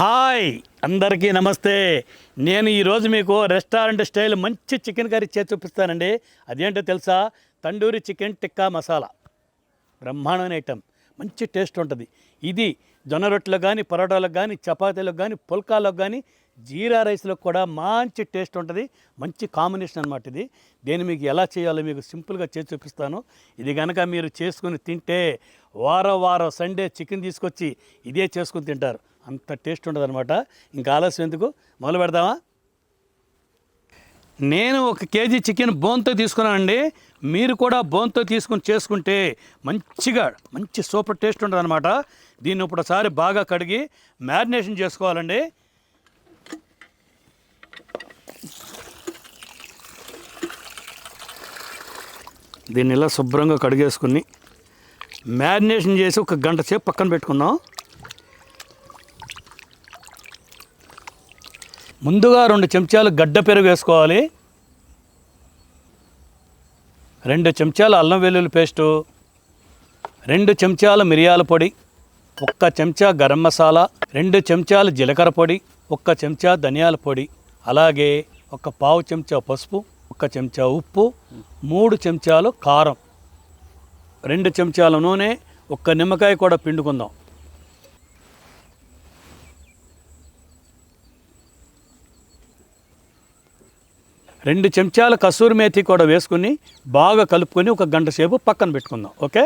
Hi అందరికీ నమస్తే. నేను ఈరోజు మీకు రెస్టారెంట్ స్టైల్ మంచి చికెన్ కర్రీ చేసి చూపిస్తానండి. అదేంటో తెలుసా? తండూరి చికెన్ టిక్కా మసాలా. బ్రహ్మాండమైన ఐటెం మంచి టేస్ట్ ఉంటుంది. ఇది జొన్న రొట్టెలకు కానీ పరోటాలకు కానీ చపాతీలకు కానీ పుల్కాలకు కానీ జీరా రైస్లో కూడా మంచి టేస్ట్ ఉంటుంది. మంచి కాంబినేషన్ అనమాట ఇది. దీన్ని మీకు ఎలా చేయాలో మీకు సింపుల్గా చేసి చూపిస్తాను. ఇది కనుక మీరు చేసుకుని తింటే వారం వారం సండే చికెన్ తీసుకొచ్చి ఇదే చేసుకుని తింటారు. అంత టేస్ట్ ఉంటుంది అనమాట ఇంకా ఆలస్యం ఎందుకు? మొదలు పెడదామా? నేను ఒక కేజీ చికెన్ బోన్తో తీసుకున్నానండి. మీరు కూడా బోన్తో తీసుకుని చేసుకుంటే మంచిగా మంచి సూపర్ టేస్ట్ ఉంటుంది అనమాట దీన్ని ఒకసారి బాగా కడిగి మ్యారినేషన్ చేసుకోవాలండి. దీన్ని ఇలా శుభ్రంగా కడిగేసుకుని మ్యారినేషన్ చేసి ఒక గంట సేపు పక్కన పెట్టుకుందాం. ముందుగా రెండు చెంచాలు గడ్డ పెరుగు వేసుకోవాలి. రెండు చెంచాలు అల్లం వెల్లుల్లి పేస్టు. రెండు చెంచాలు మిరియాల పొడి. ఒక్క చెంచా గరం మసాలా. రెండు చెంచాలు జీలకర్ర పొడి. ఒక్క చెంచా ధనియాల పొడి. అలాగే ఒక పావు చెంచా పసుపు. ఒక చెంచా ఉప్పు. మూడు చెంచాలు కారం. రెండు చెంచాల నూనె. ఒక్క నిమ్మకాయ కూడా పిండుకుందాం. రెండు చెంచాల కసూరి మేతి కూడా వేసుకుని బాగా కలుపుకొని ఒక గంట సేపు పక్కన పెట్టుకుందాం ఓకే?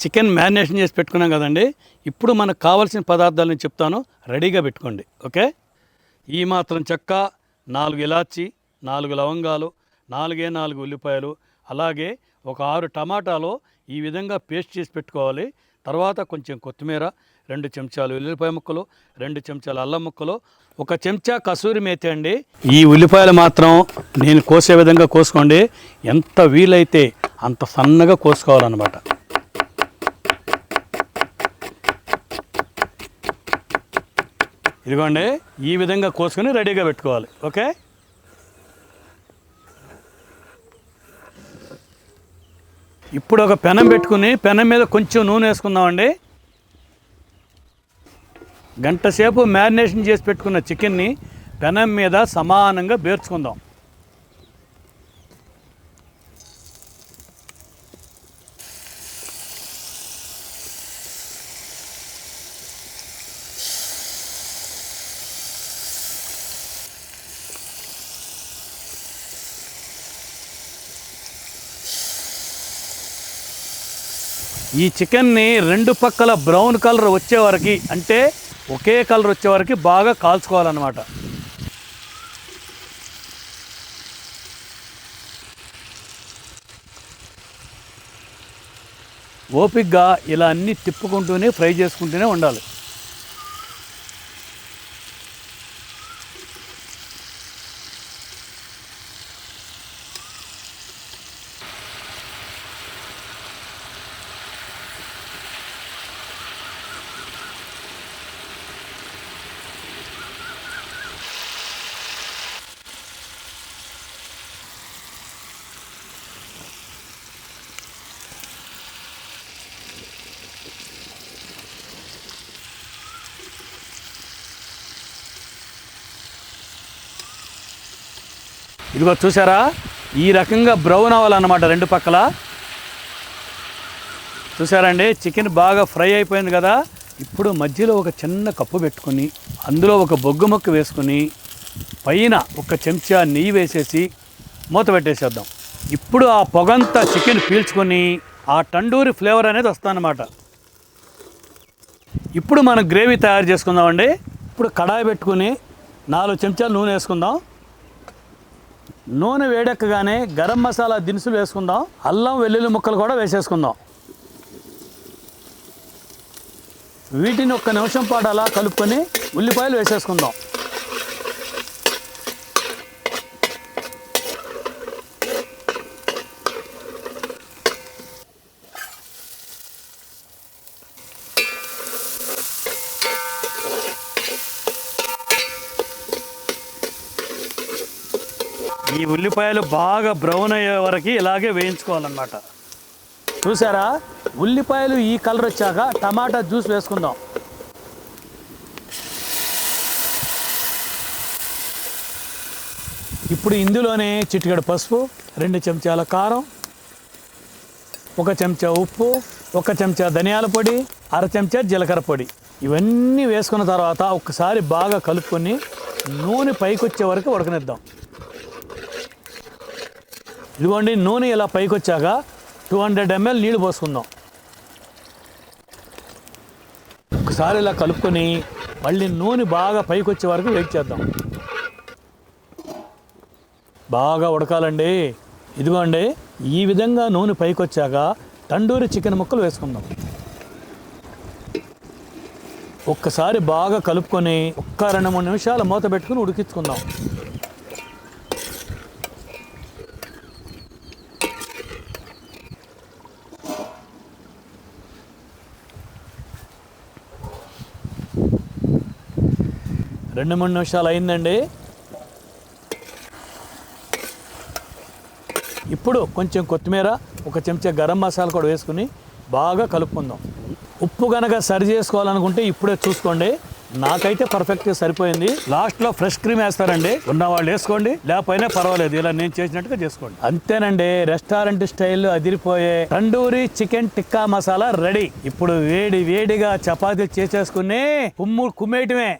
చికెన్ మ్యారినేషన్ చేసి పెట్టుకున్నాం కదండి. ఇప్పుడు మనకు కావాల్సిన పదార్థాలను చెప్తాను రెడీగా పెట్టుకోండి ఓకే? ఈ మాత్రం చెక్క నాలుగు ఇలాచి నాలుగు లవంగాలు నాలుగే నాలుగు ఉల్లిపాయలు అలాగే ఒక ఆరు టమాటాలు ఈ విధంగా పేస్ట్ చేసి పెట్టుకోవాలి. తర్వాత కొంచెం కొత్తిమీర రెండు చెంచాలు ఉల్లిపాయ ముక్కలు రెండు చెంచాలు అల్లం ముక్కలు ఒక చెంచా కసూరి మేతి అండి. ఈ ఉల్లిపాయలు మాత్రం నేను కోసే విధంగా కోసుకోండి. ఎంత వీలైతే అంత సన్నగా కోసుకోవాలన్నమాట. ఇదిగోండి ఈ విధంగా కోసుకొని రెడీగా పెట్టుకోవాలి. ఓకే? ఇప్పుడు ఒక పెనం పెట్టుకుని పెనం మీద కొంచెం నూనె వేసుకుందామండి. గంట సేపు మ్యారినేషన్ చేసి పెట్టుకున్న చికెన్ని పెనం మీద సమానంగా బేర్చుకుందాం. ఈ చికెన్ని రెండు పక్కల బ్రౌన్ కలర్ వచ్చే వరకు అంటే ఒకే కలర్ వచ్చే వరకు బాగా కాల్చుకోవాలన్నమాట. ఓపిక్గా ఇలా అన్నీ తిప్పుకుంటూనే ఫ్రై చేసుకుంటూనే ఉండాలి. ఇదిగో చూసారా ఈ రకంగా బ్రౌన్ అవ్వాలన్నమాట రెండు పక్కల. చూసారండి చికెన్ బాగా ఫ్రై అయిపోయింది కదా? ఇప్పుడు మధ్యలో ఒక చిన్న కప్పు పెట్టుకొని అందులో ఒక బొగ్గు మొక్క వేసుకొని పైన ఒక చెంచా నెయ్యి వేసేసి మూత పెట్టేసేద్దాం. ఇప్పుడు ఆ పొగంతా చికెన్ పీల్చుకొని ఆ టండూరి ఫ్లేవర్ అనేది వస్తుందన్నమాట. ఇప్పుడు మనం గ్రేవీ తయారు చేసుకుందామండి. ఇప్పుడు కడాయి పెట్టుకుని నాలుగు చెంచాలు నూనె వేసుకుందాం. నూనె వేడెక్కగానే గరం మసాలా దినుసులు వేసుకుందాం. అల్లం వెల్లుల్లి ముక్కలు కూడా వేసేసుకుందాం. వీటిని ఒక్క నిమిషం పాటు అలా కలుపుకొని ఉల్లిపాయలు వేసేసుకుందాం. ఈ ఉల్లిపాయలు బాగా బ్రౌన్ అయ్యే వరకు ఇలాగే వేయించుకోవాలన్నమాట. చూసారా? ఉల్లిపాయలు ఈ కలర్ వచ్చాక టమాటా జ్యూస్ వేసుకుందాం. ఇప్పుడు ఇందులోనే చిటికెడు పసుపు రెండు చెంచాల కారం ఒక చెంచా ఉప్పు ఒక చెంచా ధనియాల పొడి అర చెంచా జీలకర్ర పొడి. ఇవన్నీ వేసుకున్న తర్వాత ఒక్కసారి బాగా కలుపుకొని నూనె పైకొచ్చే వరకు ఉడకనిద్దాం. ఇదిగోండి నూనె ఇలా పైకి వచ్చాక టూ హండ్రెడ్ ఎంఎల్ నీళ్ళు పోసుకుందాం. ఒకసారి ఇలా కలుపుకొని మళ్ళీ నూనె బాగా పైకి వచ్చే వరకు వెయిట్ చేద్దాం. బాగా ఉడకాలండి. ఇదిగోండి ఈ విధంగా నూనె పైకి వచ్చాక తండూరి చికెన్ ముక్కలు వేసుకుందాం. ఒక్కసారి బాగా కలుపుకొని ఒక్క రెండు మూడు నిమిషాలు మూత పెట్టుకుని ఉడికించుకుందాం. రెండు మూడు నిమిషాలు అయిందండి. ఇప్పుడు కొంచెం కొత్తిమీర ఒక చెంచా గరం మసాలా కూడా వేసుకుని బాగా కలుపుకుందాం. ఉప్పు కనుక సరి చేసుకోవాలనుకుంటే ఇప్పుడే చూసుకోండి. నాకైతే పర్ఫెక్ట్గా సరిపోయింది. లాస్ట్లో ఫ్రెష్ క్రీమ్ వేస్తారండి. ఉన్న వాళ్ళు వేసుకోండి లేకపోయినా పర్వాలేదు. ఇలా నేను చేసినట్టుగా చేసుకోండి. అంతేనండి. రెస్టారెంట్ స్టైల్లో అదిరిపోయే తండూరి చికెన్ టిక్కా మసాలా రెడీ. ఇప్పుడు వేడి వేడిగా చపాతీ చేసేసుకుని కుమ్ము కుమ్మేయటమే.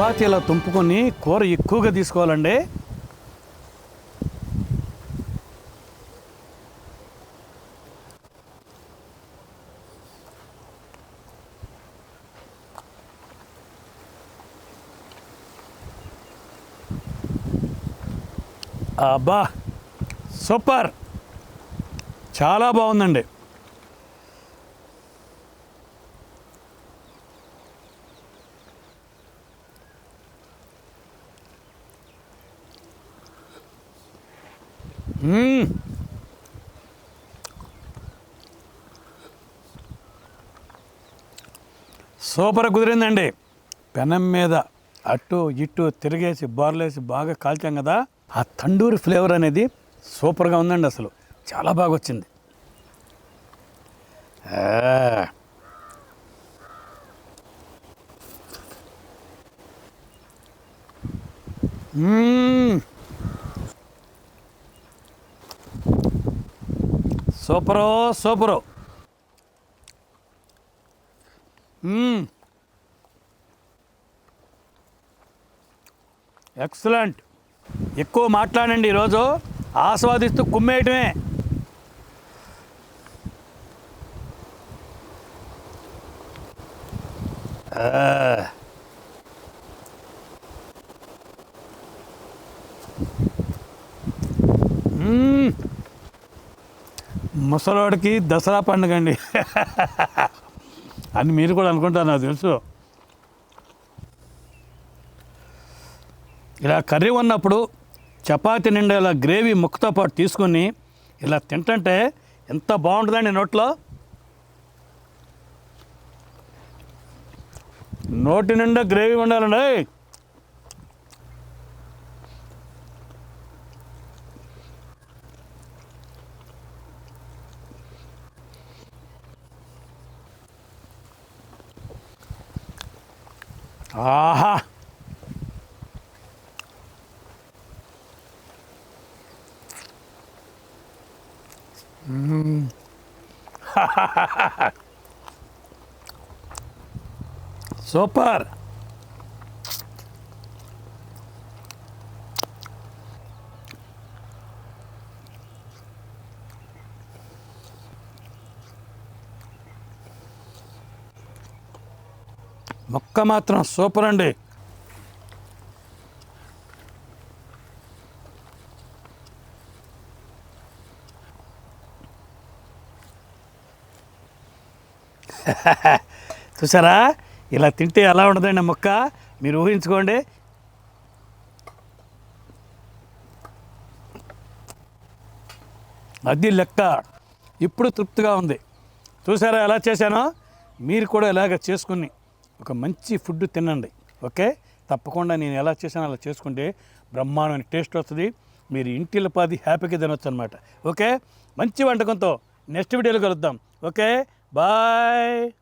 చపాతీ ఇలా తుంపుకొని కూర ఎక్కువగా తీసుకోవాలండి. అబ్బా సూపర్. చాలా బాగుందండి. సూపర్ కుదిరిందండి. పెనం మీద అటు ఇటు తిరిగేసి బార్లేసి బాగా కాల్చాం కదా ఆ తండూరి ఫ్లేవర్ అనేది సూపర్గా ఉందండి అసలు. చాలా బాగా వచ్చింది సూపరో సూపరు సూపరు. ఎక్సలెంట్. ఎక్కువ మాట్లాడండి ఈరోజు. ఆస్వాదిస్తూ కుమ్మేయటమే. ముసలివాడికి ముసలోడికి దసరా పండుగ అండి. అని మీరు కూడా అనుకుంటారు నాకు తెలుసు. ఇలా కర్రీ ఉన్నప్పుడు చపాతి నిండా ఇలా గ్రేవీ ముక్కతో పాటు తీసుకొని ఇలా తింటుంటే ఎంత బాగుంటుందండి నోట్లో? నోటి నిండా గ్రేవీ ఉండాలండి. ఆహా! సూపర్. మొక్క మాత్రం సూపర్ అండి. చూసారా? ఇలా తింటే ఎలా ఉండదండి మొక్క? మీరు ఊహించుకోండి. అది లెక్క. ఇప్పుడు తృప్తిగా ఉంది. చూసారా ఎలా చేశానో? మీరు కూడా ఇలాగ చేసుకుని ఒక మంచి ఫుడ్ తినండి. ఓకే? తప్పకుండా నేను ఎలా చేశానో అలా చేసుకుంటే బ్రహ్మాండమైన టేస్ట్ వస్తుంది. మీరు ఇంటిల పాది హ్యాపీగా తినొచ్చు అనమాట ఓకే? మంచి వంటకంతో నెక్స్ట్ వీడియోలో కలుద్దాం. ఓకే? బాయ్!